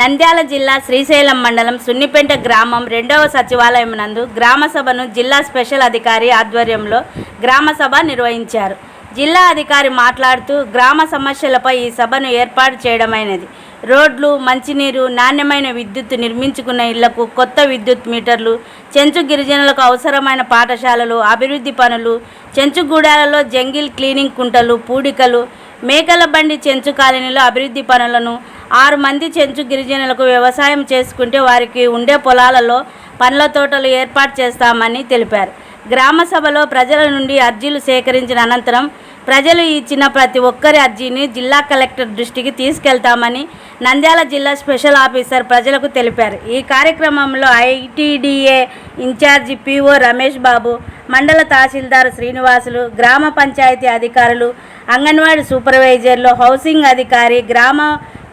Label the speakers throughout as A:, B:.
A: నంద్యాల జిల్లా శ్రీశైలం మండలం సున్నిపేట గ్రామం రెండవ సచివాలయం నందు గ్రామ సభను జిల్లా స్పెషల్ అధికారి ఆధ్వర్యంలో గ్రామ సభ నిర్వహించారు. జిల్లా అధికారి మాట్లాడుతూ గ్రామ సమస్యలపై ఈ సభను ఏర్పాటు చేయడమైనది. రోడ్లు మంచినీరు నాణ్యమైన విద్యుత్ నిర్మించుకున్న ఇళ్ళకు కొత్త విద్యుత్ మీటర్లు చెంచు గిరిజనులకు అవసరమైన పాఠశాలలు అభివృద్ధి పనులు చెంచుగూడాలలో జంగిల్ క్లీనింగ్ కుంటలు పూడికలు మేకల బండి చెంచు కాలనీలో అభివృద్ధి పనులను ఆరు మంది చెంచు గిరిజనులకు వ్యవసాయం చేసుకుంటే వారికి ఉండే పొలాలలో పండ్ల తోటలు ఏర్పాటు చేస్తామని తెలిపారు. గ్రామ సభలో ప్రజల నుండి అర్జీలు సేకరించిన అనంతరం ప్రజలు ఇచ్చిన ప్రతి ఒక్కరి అర్జీని జిల్లా కలెక్టర్ దృష్టికి తీసుకెళ్తామని నంద్యాల జిల్లా స్పెషల్ ఆఫీసర్ ప్రజలకు తెలిపారు. ఈ కార్యక్రమంలో ITDA incharge PO Ramesh Babu మండల తహసీల్దార్ శ్రీనివాసులు గ్రామ పంచాయతీ అధికారులు అంగన్వాడీ సూపర్వైజర్లు హౌసింగ్ అధికారి గ్రామ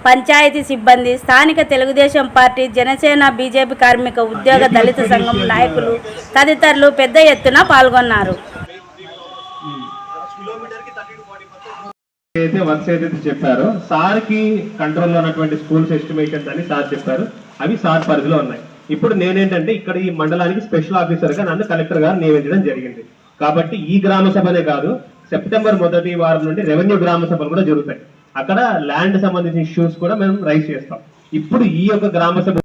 A: పంచాయతీ సిబ్బంది స్థానిక తెలుగుదేశం పార్టీ జనసేన బీజేపీ కార్మిక ఉద్యోగ దళిత సంఘం నాయకులు తదితరులు పెద్ద ఎత్తున పాల్గొన్నారు.
B: అయితే వర్క్స్ ఏదైతే చెప్పారో సార్కి కంట్రోల్లో ఉన్నటువంటి స్కూల్స్ ఎస్టిమేషన్స్ అని సార్ చెప్పారు. అవి సార్ పరిధిలో ఉన్నాయి. ఇప్పుడు నేనేంటంటే ఇక్కడ ఈ మండలానికి స్పెషల్ ఆఫీసర్గా నన్ను కలెక్టర్ గారు నియమించడం జరిగింది. కాబట్టి ఈ గ్రామ సభనే కాదు సెప్టెంబర్ మొదటి వారం నుండి రెవెన్యూ గ్రామ సభలు కూడా జరుగుతాయి. అక్కడ ల్యాండ్ సంబంధించిన ఇష్యూస్ కూడా మేము రైజ్ చేస్తాం. ఇప్పుడు ఈ యొక్క గ్రామ సభ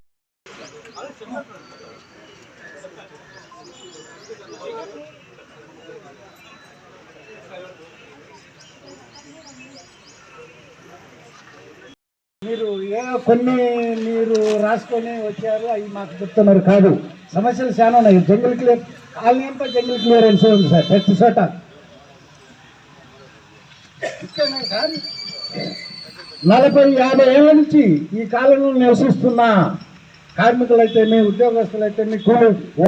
C: కొన్ని మీరు రాసుకొని వచ్చారు అవి మాకు చెప్తున్నారు కాదు. సమస్యలు చాలా ఉన్నాయి. జంగిల్ క్లియర్ కాలనీ అంతా జంగిల్ క్లియరెన్స్ ఉంది సార్ ప్రతి చోట. సార్ నలభై యాభై ఏళ్ళ నుంచి ఈ కాలంలో నివసిస్తున్న కార్మికులైతేమి ఉద్యోగస్తులైతేమి కూ-